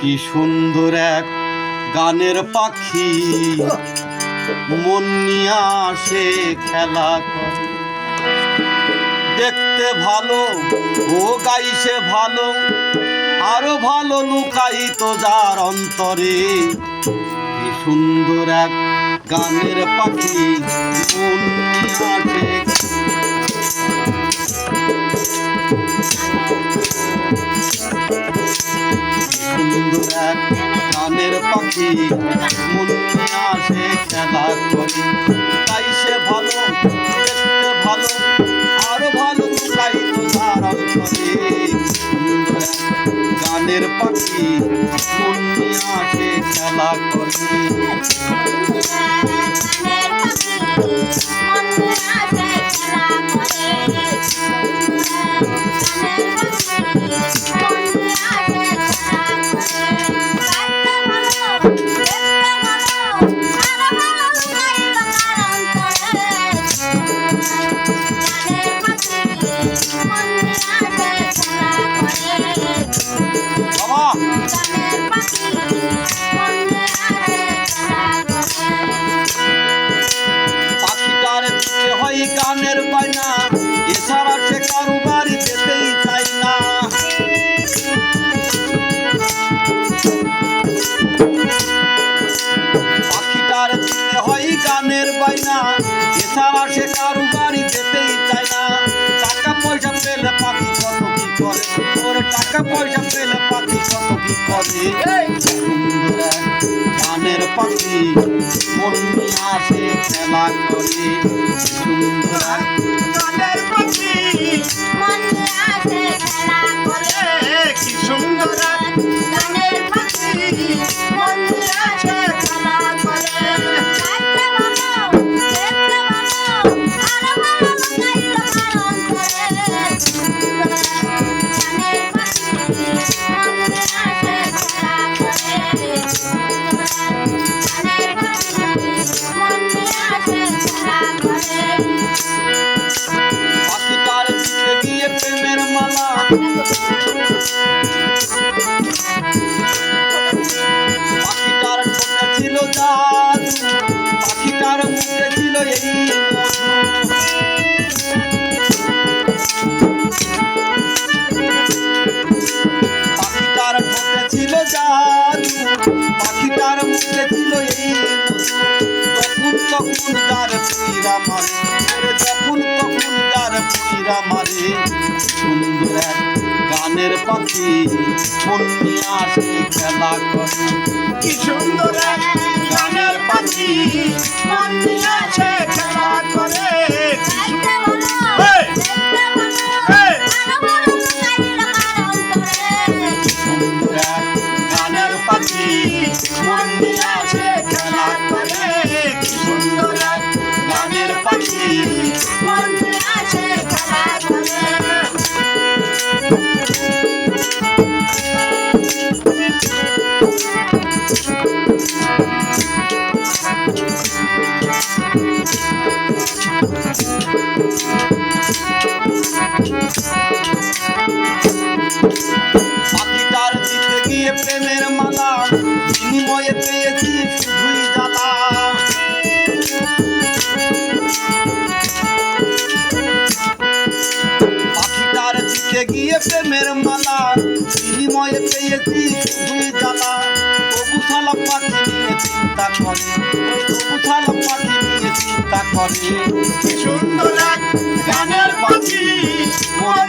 কি সুন্দর এক গানের পাখি। মন নিয়ে আসে খেলা দেখতে ভালো, ও গাইছে ভালো। আরও ভালো লুকাইত যার অন্তরে। কি সুন্দর এক গানের পাখি, মন নিয়ে আসে গানের পাখি, মন আসে খেলা করি তাই সে ভালো ভালো, আরও ভালো তাই তো তারা করে। গানের পাখি, মন আসে খেলা করি বাবা হয় গানের বায়না এছাড়া সে কারও বাড়ি যেতেই চায় না। পাখিটার হয় গানের বায়না এছাড়া সে কারও বাড়ি যেতেই চায় না। টাকা পয়সা পেলে পাখি কত কি করে? ওর টাকা পয়সা পেলে পাখি কত কি করে? পাখি মন আসে খেলা করে সুন্দর গানের পাখি এ কি সুন্দর ছিল জাদু পাখিটার মুখে পুইরা মারে। ওরে যখন তখন তার পুইরা মারে। সুন্দর এক গানের পাখি আসে খেলা করে। কি সুন্দর গানের পাখি দিয়ে খেলা করে। বিনিময়ে পেয়েছি শুধুই জ্বালা পাখিটার দিতে গিয়ে প্রেমের মালা বিনিময়ে পেয়েছি শুধুই জ্বালা সুন্দর গানের পাখি মন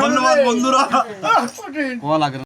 ধন্যবাদ বন্ধুরা। লাগে